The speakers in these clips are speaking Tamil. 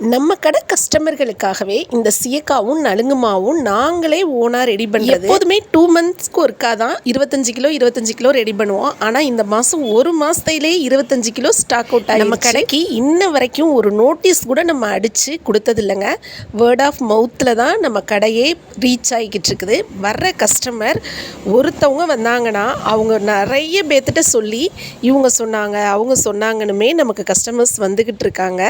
நம்ம கடை கஸ்டமர்களுக்காகவே இந்த சீயக்காவும் நலுங்குமாவும் நாங்களே ஓனாக ரெடி பண்ணுறது எப்போதுமே டூ மந்த்ஸ்க்கு ஒருக்கா தான் இருபத்தஞ்சு கிலோ இருபத்தஞ்சு கிலோ ரெடி பண்ணுவோம். ஆனால் இந்த மாதம் ஒரு மாதத்திலே இருபத்தஞ்சு கிலோ ஸ்டாக் அவுட் ஆகி நம்ம கடைக்கு இன்ன வரைக்கும் ஒரு நோட்டீஸ் கூட நம்ம அடித்து கொடுத்தது இல்லைங்க வேர்ட் ஆஃப் மவுத்தில் தான் நம்ம கடையே ரீச் ஆகிக்கிட்டு இருக்குது. வர்ற கஸ்டமர் ஒருத்தவங்க வந்தாங்கன்னா அவங்க நிறைய பேர்த்திட்ட சொல்லி இவங்க சொன்னாங்க அவங்க சொன்னாங்கன்னுமே நமக்கு கஸ்டமர்ஸ் வந்துக்கிட்டு இருக்காங்க.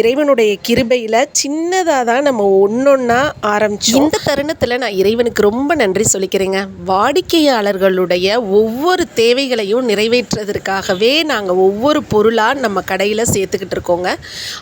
இறைவனுடைய கிருபையில் சின்னதாக தான் நம்ம ஒன்றொன்னா ஆரம்பிச்சோம். இந்த தருணத்தில் நான் இறைவனுக்கு ரொம்ப நன்றி சொல்லிக்கிறேங்க. வாடிக்கையாளர்களுடைய ஒவ்வொரு தேவைகளையும் நிறைவேற்றுறதற்காகவே நாங்கள் ஒவ்வொரு பொருளாக நம்ம கடையில் சேர்த்துக்கிட்டு இருக்கோங்க.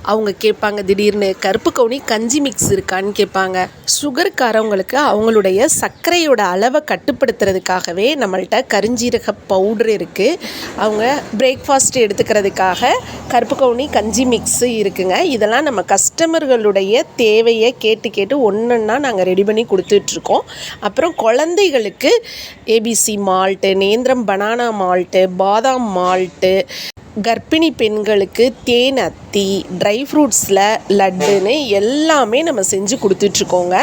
அவங்க கேட்பாங்க திடீர்னு கருப்பு கவுனி கஞ்சி மிக்ஸ் இருக்கான்னு கேட்பாங்க. சுகர்காரவங்களுக்கு அவங்களுடைய சர்க்கரையோட அளவை கட்டுப்படுத்துறதுக்காகவே நம்மள்ட்ட கருஞ்சீரக பவுடர் இருக்குது அவங்க பிரேக்ஃபாஸ்ட் எடுத்துக்கிறதுக்காக கருப்பு கவுனி கஞ்சி மிக்ஸு இருக்குங்க. இதெல்லாம் நம்ம கஸ்டமர்களுடைய தேவையை கேட்டு கேட்டு ஒன்றுன்னா நாங்கள் ரெடி பண்ணி கொடுத்துட்ருக்கோம். அப்புறம் குழந்தைகளுக்கு ஏபிசி மால்ட்டு நேந்திரம் பனானா மால்ட்டு பாதாம் மால்ட்டு கர்ப்பிணி பெண்களுக்கு தேன் அத்தி ட்ரை ஃப்ரூட்ஸில் லட்டுன்னு எல்லாமே நம்ம செஞ்சு கொடுத்துட்ருக்கோங்க.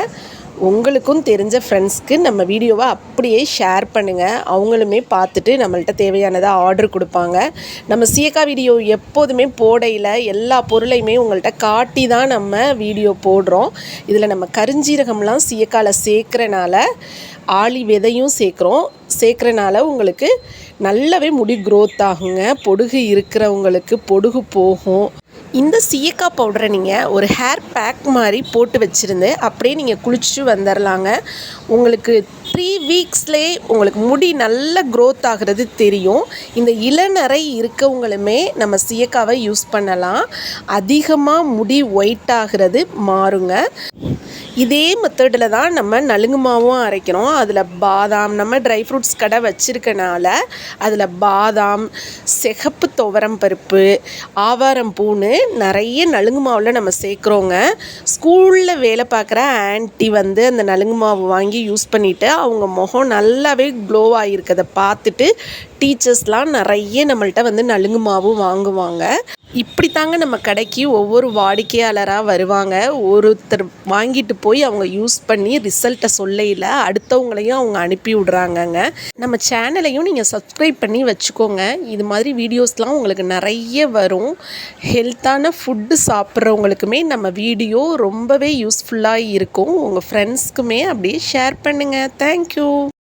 உங்களுக்கும் தெரிஞ்ச ஃப்ரெண்ட்ஸ்க்கு நம்ம வீடியோவை அப்படியே ஷேர் பண்ணுங்கள் அவங்களுமே பார்த்துட்டு நம்மள்ட்ட தேவையானதை ஆர்டர் கொடுப்பாங்க. நம்ம சீயக்கா வீடியோ எப்போதுமே போடையில் எல்லா பொருளையுமே உங்கள்கிட்ட காட்டி தான் நம்ம வீடியோ போடுறோம். இதில் நம்ம கருஞ்சீரகம்லாம் சீயக்காவில் சேர்க்குறனால ஆளி விதையும் சேர்க்குறோம். சேர்க்குறனால உங்களுக்கு நல்லாவே முடி க்ரோத் ஆகுங்க. பொடுகு இருக்கிறவங்களுக்கு பொடுகு போகும். இந்த சீயக்காய் பவுடரை நீங்கள் ஒரு ஹேர் பேக் மாதிரி போட்டு வச்சுருந்து அப்படியே நீங்கள் குளிச்சுட்டு வந்துடலாங்க உங்களுக்கு த்ரீ வீக்ஸ்லேயே உங்களுக்கு முடி நல்ல க்ரோத் ஆகிறது தெரியும். இந்த இளநரை இருக்கவங்களுமே நம்ம சீயக்காவை யூஸ் பண்ணலாம். அதிகமாக முடி ஒயிட் ஆகிறது மாறுங்க. இதே மெத்தடில் தான் நம்ம நலுங்கு மாவும் அரைக்கிறோம். அதில் பாதாம் நம்ம ட்ரை ஃப்ரூட்ஸ் கடை வச்சுருக்கனால அதில் பாதாம் சிகப்பு துவரம் பருப்பு ஆவாரம் பூன்னு நிறைய நலுங்கு மாவில் நம்ம சேர்க்குறோங்க. ஸ்கூலில் வேலை பார்க்குற ஆன்ட்டி வந்து அந்த நலுங்கு மாவு வாங்கி யூஸ் பண்ணிவிட்டு அவங்க முகம் நல்லாவே க்ளோ ஆகிருக்கதை பார்த்துட்டு டீச்சர்ஸ்லாம் நிறைய நம்மள்ட்ட வந்து நலுங்கு மாவு வாங்குவாங்க. இப்படி தாங்க நம்ம கடைக்கு ஒவ்வொரு வாடிக்கையாளராக வருவாங்க. ஒருத்தர் வாங்கிட்டு போய் அவங்க யூஸ் பண்ணி ரிசல்ட்டை சொல்லையில் அடுத்தவங்களையும் அவங்க அனுப்பி விட்றாங்கங்க. நம்ம சேனலையும் நீங்கள் சப்ஸ்கிரைப் பண்ணி வச்சுக்கோங்க. இது மாதிரி வீடியோஸ்லாம் உங்களுக்கு நிறைய வரும். ஹெல்த்தான ஃபுட்டு சாப்பிட்றவங்களுக்குமே நம்ம வீடியோ ரொம்பவே யூஸ்ஃபுல்லாக இருக்கும். உங்கள் ஃப்ரெண்ட்ஸ்க்குமே அப்படியே ஷேர் பண்ணுங்கள் தேங்க்யூ